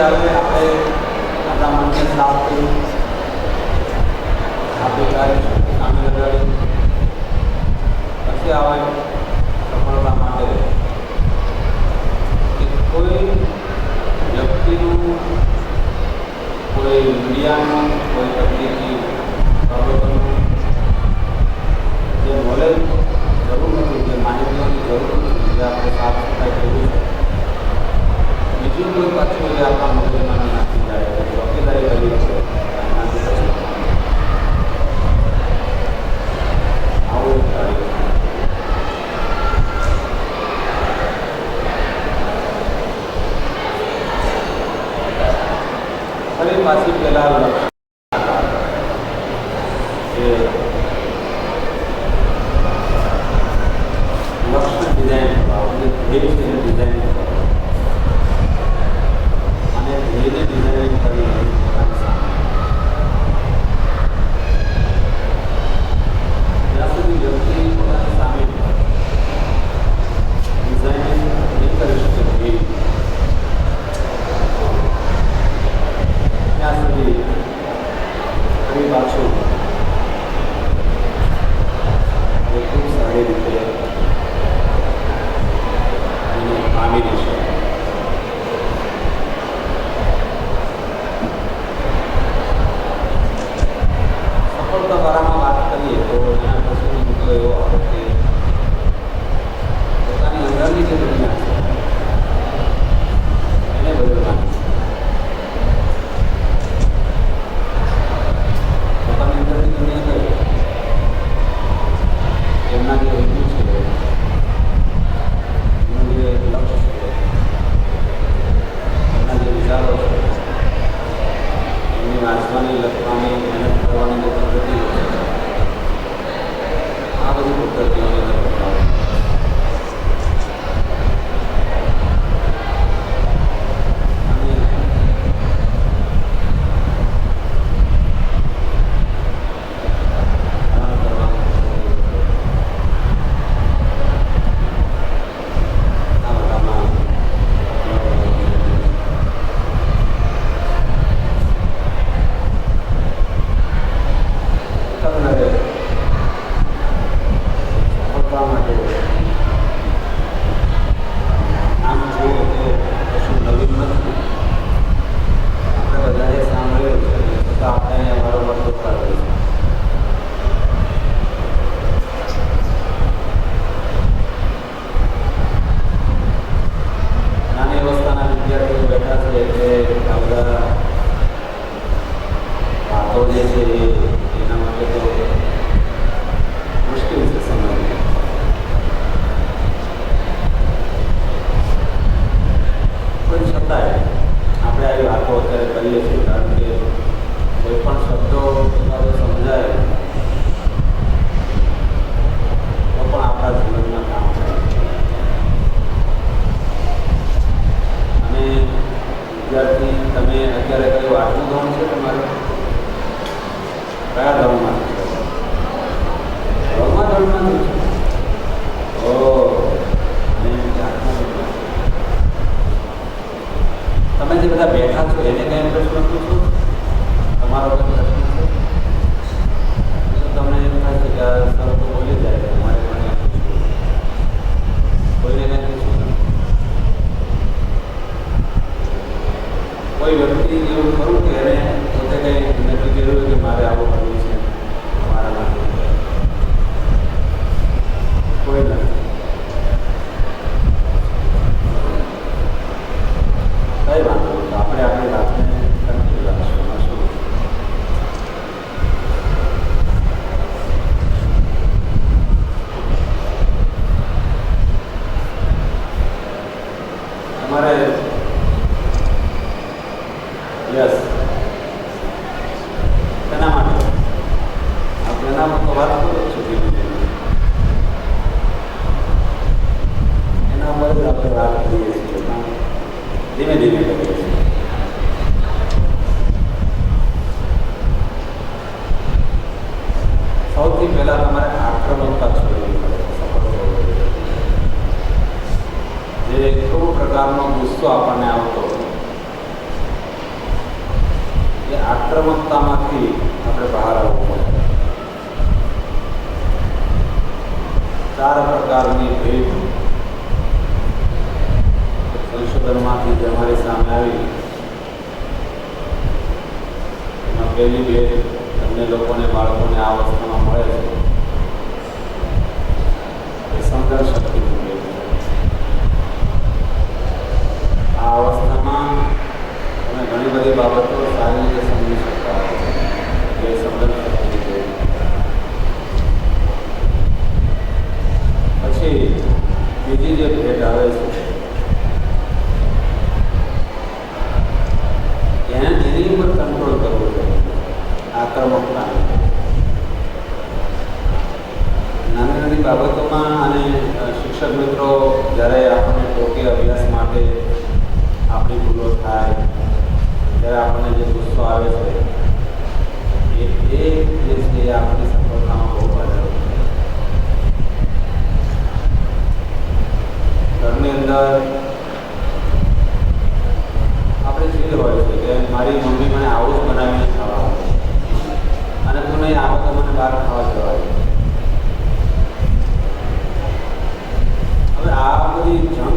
પછી આપણે આપણા મનને સાફ કર્યું આપણે કાર્ય કામે લગાડી. પછી આવે સફળતા માટે કે કોઈ વ્યક્તિનું કોઈ મીડિયાનું, કોઈ તકનીકી બાબતોનું જે નોલેજ જરૂર નથી, જે માહિતીઓની જરૂર નથી, જે આપણે સાફ સફાઈ કરવી છે બીજું કોઈ પાછું જે આપણા મગજમાં નાખી જાય કે ચોકીદારી કરવી છે એનાથી પછી આવું એક કાર્ય છે. ફરી પાછી પેલા લક્ષ્ય જે લક્ષ્ય ડિઝાઇન કરવા જે ધ્યેય છે એને ડિઝાઇન કરવા અને ધ્યેયને ડિઝાઇન કરીને પોતાની સામે જ્યાં સુધી વ્યક્તિ પોતાની સામે ડિઝાઇન નહીં કરી શકે ધ્યેય ત્યાં સુધી ફરી પાછું એ ખૂબ સારી રીતે એને પામી લેશે સફળતા વાળામાં વાત કરીએ તો એના મુદ્દો એવો આવે કે પોતાની અંદરની જે દુનિયા છે એને બદલવાની છે પોતાની અંદરની દુનિયા કઈ એમના જે હેતુ છે એમનું જે લક્ષ્ય છે એમના જે વિચારો છે એમની વાંચવાની લખવાની મહેનત કરવાની જે પદ્ધતિઓ છે આ બધી પદ્ધતિઓને અંદર બતાવો અને ધારણ કરવાનું આ બધામાં એકંદરે સફળતા માટે આમ જુઓ તો કશું નવીન નથી આપણે બધાએ સાંભળ્યું છે છતાં આપણે અહીંયા વારંવાર જોતા રહીએ છીએ નાની અવસ્થાના વિદ્યાર્થીઓ બેઠા છે એટલે આ બધા વાતો જે છે એ એના માટે તો મુશ્કેલ છે સમજવી છતાંય આપણે આવી વાતો અત્યારે કરીએ છીએ કારણ કે કોઈ પણ શબ્દો તમારે સમજાય તો પણ આપણા જીવનમાં કામ આવે અને વિદ્યાર્થી તમે અત્યારે કયું આઠમું ધોરણ છે તમારે કયા ધોરણમાં છો ધોરણમાં ધોરણમાં છો ઓ અને એમ કે આઠમા ધોરણમાં. તમે જે બધા બેઠા છો, એને કઈ પ્રશ્ન પૂછો? તમારો કોઈ તમને એમ કે સર તો બોલી જાય, અમારે પણ કોઈને કંઈ વ્યક્તિ એવું કરું કે કે મારે આવું છે, મારા કોઈ નથી. સૌથી પહેલા તમારે આક્રમકતા છોડવી પડે. જે કોઈ પ્રકારનો ગુસ્સો આપણને આવતો એ આક્રમકતામાંથી આપણે બહાર આવવું પડે. ચાર પ્રકારની ભેટ સંશોધનમાંથી જે અમારી સામે આવી. એમાં પહેલી ભેદ તમને લોકોને બાળકોને આ વસ્તુમાં મળે છે એ સંઘર્ષ શક્તિની ભેટ છે આ અવસ્થામાં તમે ઘણી બધી બાબતો સારી રીતે સમજી શકતા હો એ સંઘર્ષ શક્તિની ભેટ પછી બીજી જે ભેટ આવે છે એને એની ઉપર કંટ્રોલ કરવો જોઈએ આક્રમકતા નાની નાની બાબતોમાં અને શિક્ષક મિત્રો, જ્યારે આપણને ટોકે અભ્યાસ માટે આપણી ભૂલો થાય, ત્યારે આપણને જે ગુસ્સો આવે છે, એ જે છે આપણી સફળતામાં બહુ વધારો ઘરની અંદર આપણે જીદ હોય છે કે મારી મમ્મી મને આવું જ બનાવીને ખાવા અને તું નહીં આવો તો મને બહાર ખાવા જવાય હવે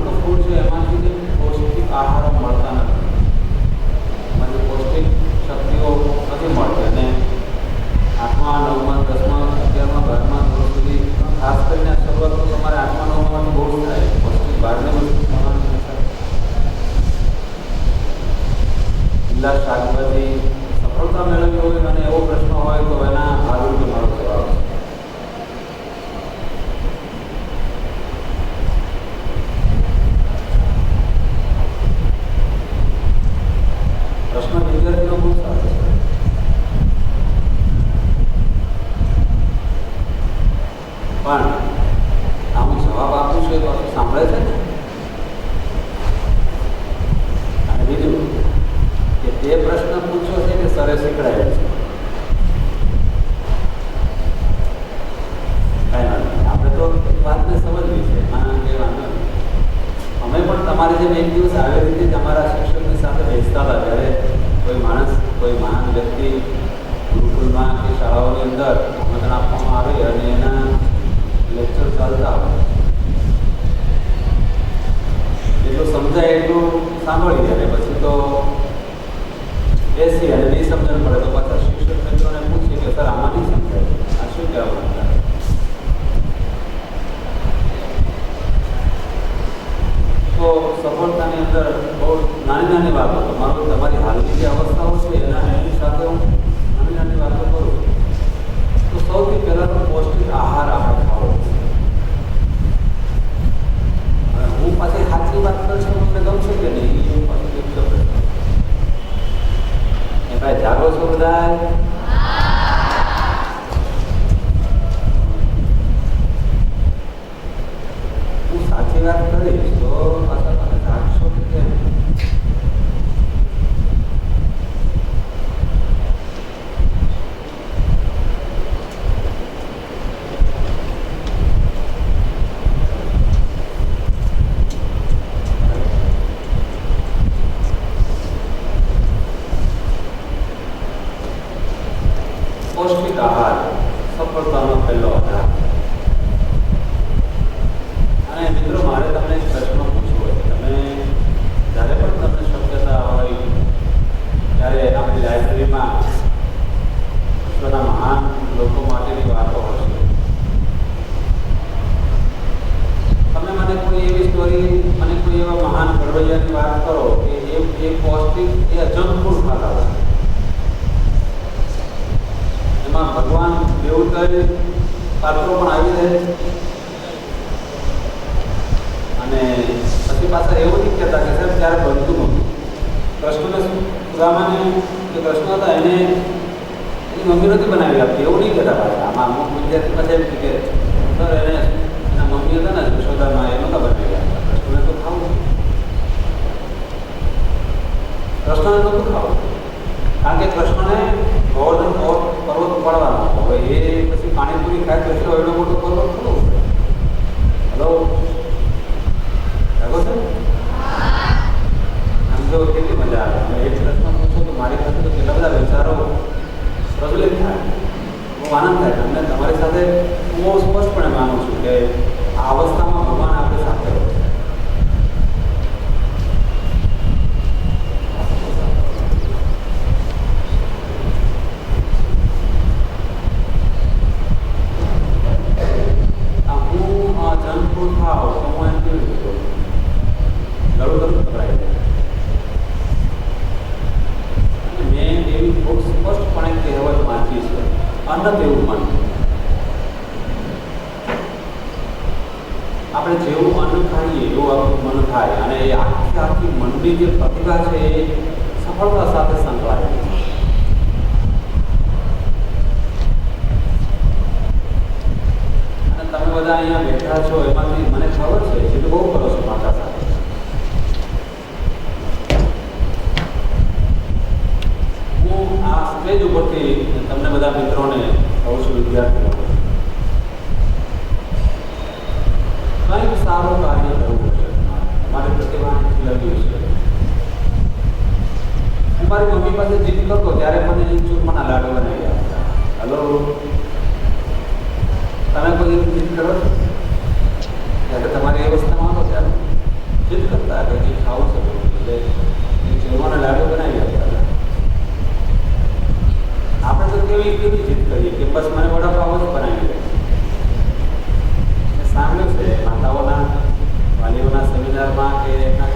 વાત કરો કે એ એ પૌષ્ટિક એ જંક ફૂડ ખાતા એમાં ભગવાન દેવતાએ પાત્રો પણ આવી રહે. અને પછી પાછા એવું નહીં કહેતા કે સાહેબ ત્યારે બનતું નહોતું કૃષ્ણને સુદામાને જે કૃષ્ણ હતા, એને એની મમ્મી નથી બનાવી આપતી. એવું નહીં કહેતા પાછા. આમાં અમુક વિદ્યાર્થી પાછા એમ કે, સર, એને એના મમ્મી હતા ને, યશોદામાં, એ નહોતા બનાવી. કૃષ્ણને નહોતું ખાવું. કારણ કે કૃષ્ણને ગોવર્ધન પર્વત ઉપાડવાનો. હવે એ પછી પાણીપુરી ખાય તો એટલો મોટો પર્વત ખોલો હલો લાગો છે? આમ તો કેટલી મજા આવે. એક પ્રશ્ન પૂછો તો મારી સાથે તો કેટલા બધા વિચારો પ્રજ્વલિત થાય. હું આનંદ થાય. તમને તમારી સાથે હું બહુ સ્પષ્ટપણે માનું છું કે આ અવસ્થામાં ભગવાન આપણે સાથે હોય. ફળવા સાથે સંકળાયેલી છે તમે બધા અહીંયા બેઠા છો એમાંથી ચૂરમાના લાડુ બનાવી હલો? તમે કોઈ જીત કરો? ત્યારે તમારે એ વસ્તુ માનો ત્યારે જીત કરતા આગળ જે ખાવું છે ચૂરમાના લાડુ બનાવી આપતા આપણે તો કેવી કેવી જીત કરીએ કે બસ મને વડાપાવ જ બનાવી દે. સાંભળ્યું છે, માતાઓના વાલીઓના સેમિનારમાં કે એના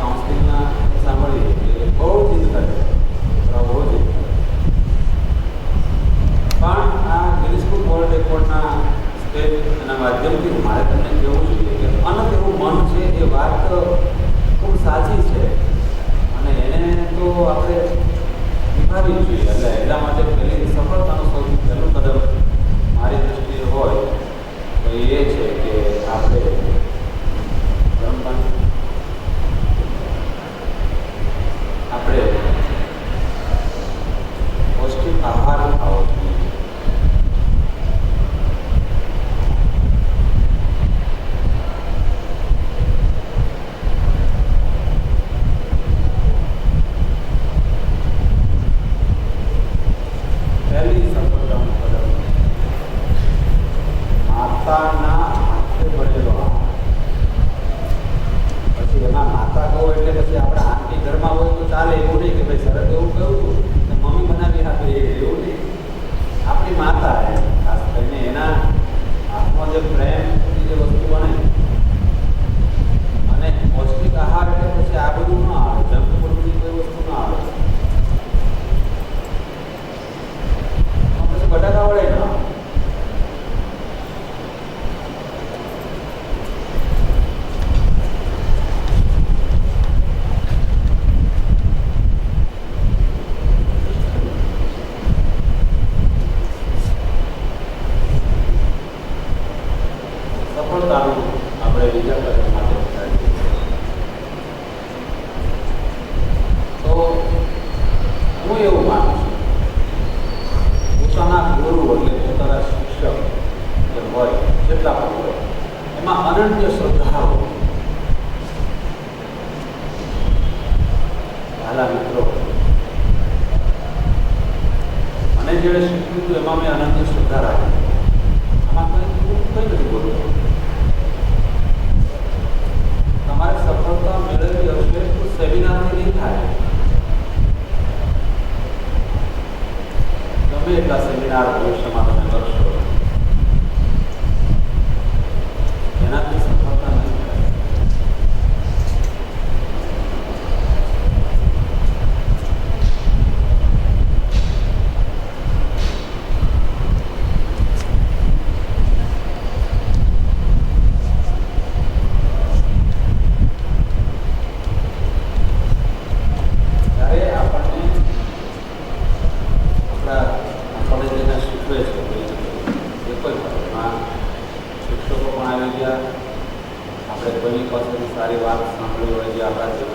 dari 165 Jakarta